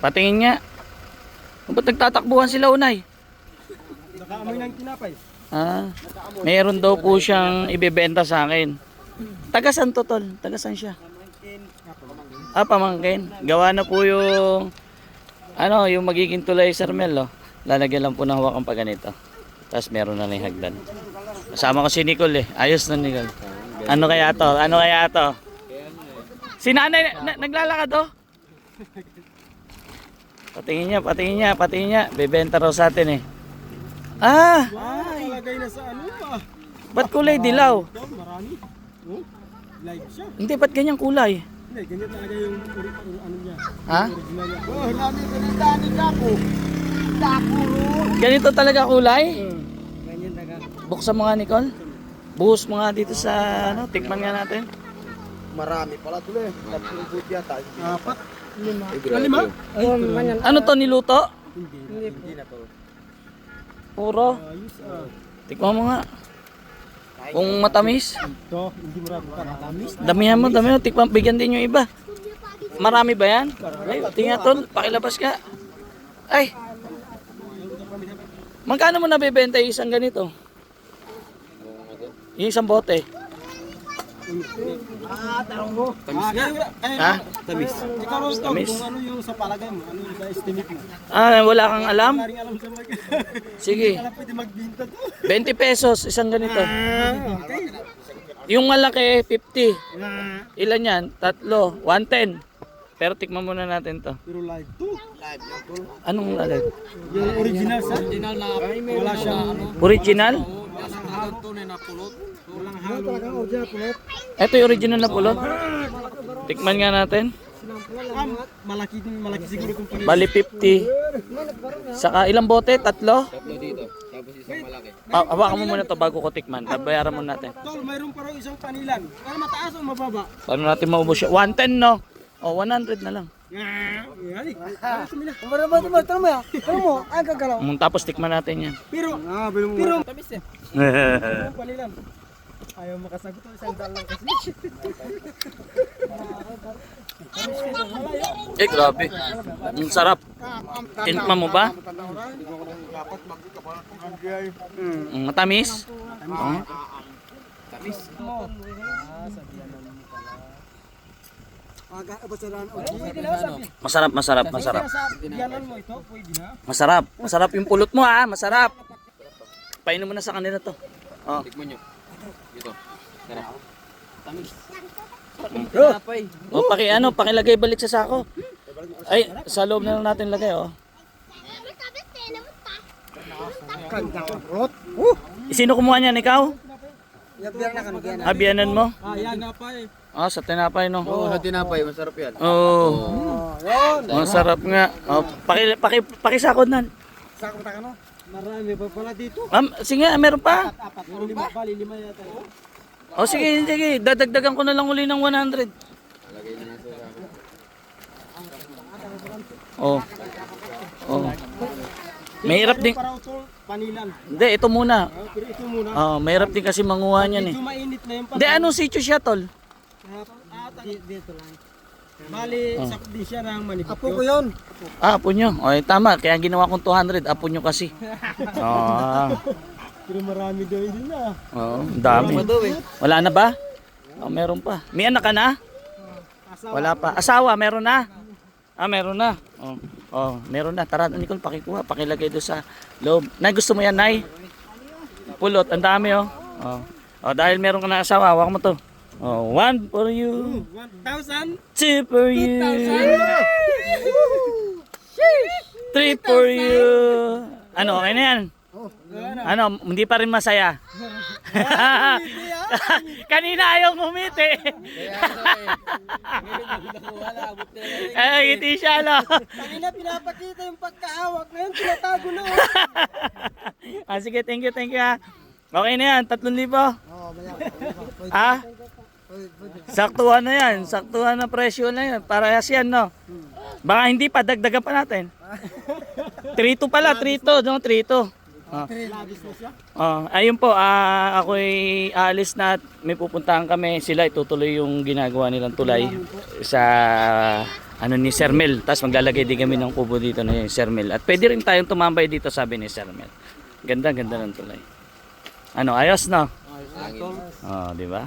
Patingin nga. Ba't nagtatakbuhan sila unay? Nakaamoy ng tinapay. Ah, meron daw po siyang ibebenta sa akin. Tagasan to tol? Tagasan siya? Ah, pamangkin. Gawa na po yung ano, yung magiging tulay Sir Mel, oh. Lalagyan lang po ng hawakan pa ganito. Tapos meron na rin hagdan. Kasama ko si Nicole eh. Ayos na Nicole. Ano kaya to? Ano kaya to? Si nanay, na, naglalakad oh. Patingin niya, patingin niya, patingin niya. Bebenta raw sa atin eh. Ah! Wow, kalagay na sa ano ah. Ba't kulay dilaw? Marami. Oh, live siya. Hindi, ba't ganyang kulay? Hindi, ganyan talaga yung ano niya. Ha? Original niya. Oh, nami ganita ni Dapo. Dapo. Ganito talaga kulay? Ganyan talaga. Buksan mo nga, Nicole. Buhos mo nga dito sa, ano, tikman nga natin. Marami pala tuloy. Tatlong boot yata. Apat. Lima. Lima? Ay. Ano to, niluto? Hindi. Hindi, na to. Puro. Ayos ah. Tikman mo nga. Kung matamis. Ito, hindi marami pa natamis. Damihan mo, damihan mo. Tikman, bigyan din yung iba. Marami ba yan? Ay, tingnan tol, pakilabas ka. Ay. Magkano mo nabibenta yung isang ganito? Yung isang bote. Ah, tarong mo. Tamis nga. Ha? Tamis. Ikaw Rose, Tol, Tamis. kung ano yung sa palagay mo, ano yung sa estimate mo. Ah, wala kang alam? Wala rin alam sa. Sige. Wala pwede magbinta to. 20 pesos isang ganito. Ah, okay. Yung malaki 50. Ah, Ilan yan? Tatlo. 110. Pero tikman muna natin to. pero live to. Live na to. Anong alay? Yung original sa? Original na. Wala siyang... Original? Walang halo. Original. Ito yung original na pulot. Tikman nga natin. Ah, malaki din, malaki siguro itong pulot. Bali 50. Saka ilang bote? Tatlo? Tatlo dito. Tapos isang malaki. Hawakan mo muna to bago ko tikman. Babayaran mo natin. Tol, mayroon pa raw isang panilan. Pero mataas o mababa? Paano natin maubos siya? 110 no? O 100 na lang. Ah. Pero ba ito? Tama mo ya? Tama mo? Ang kagalaw. Mm, Tapos tikman natin yan. Pero, ah, pero, tamis eh. Yung panilan. Ayaw makasagot to, isang dal lang kasi. Eh, grabe. Ang sarap. Tinikman mo ba? Mm, matamis? Oh. Aga, basaran. Na. Masarap, masarap, masarap. Na. Masarap. Masarap yung pulot mo ha. Masarap. Painom mo na sa kanila to. Oh. O paki ano, pakilagay balik sa sako. Ay, sa loob na lang natin lagay oh. Sino kumuha niyan ikaw? Na. Abiyanan mo? Ah, yan nga pa eh. Ah, sa tinapay no. Oo, sa tinapay, masarap yan. Oh, Oh, yun. masarap nga. Oh, paki paki pakisakod nan. Saka pa no? Marami pa pala dito. Ma'am, sige, meron pa. Apat, o lima, bali lima yata. O sige, sige, dadagdagan ko na lang uli ng 100. Oh. Oh. Mahirap din. Panilan. Hindi, ito muna. Ah, pero ito muna. Oh, mahirap din kasi manguha niyan eh. Medyo mainit na yung Hindi, anong sitio siya, tol? Ah, dito lang. Bali, Oh. sakot din siya ng manipit. Apo ko yun. Ah, apo nyo. O, eh, tama. Kaya ginawa kong 200. Apo nyo kasi. Oh, Pero marami daw yun na. oh ang dami. Wala na ba? Oh, meron pa. May anak ka na? Wala pa. Asawa, meron na? Ah, meron na. Oh, oh meron na. Tara, Nicole, pakikuha. Pakilagay doon sa loob. Nay, gusto mo yan, Nay? Pulot. Ang dami, oh. Oh, oh dahil meron ka na asawa, hawak mo to. Oh, one for you, 1,000? two for you, three for you. Ano, okay na yan? Ano, hindi pa rin masaya. Kanina ayaw ngumiti. Ay, ngiti siya, no? Kanina pinapakita yung pagkahawak. Ngayon tinatago na. ah, sige, thank you, thank you. ha. Okay na yan, 3,000. Oo, maya. Ha? Saktuhan na yan, saktuhan na presyo na yan. Parehas yan, no? Baka hindi pa, dagdagan pa natin. 3-2 pala, 3-2, no? 3-2. Ah. Labis na siya. Oh, ayun po, ah, ako'y aalis na at may pupuntahan kami. Sila itutuloy yung ginagawa nilang tulay sa ano ni Sir Mel. Tapos maglalagay din kami ng kubo dito na yung Sir Mel. At pwede rin tayong tumambay dito sabi ni Sir Mel. Ganda, ganda ng tulay. Ano, ayos no? Oh, di ba?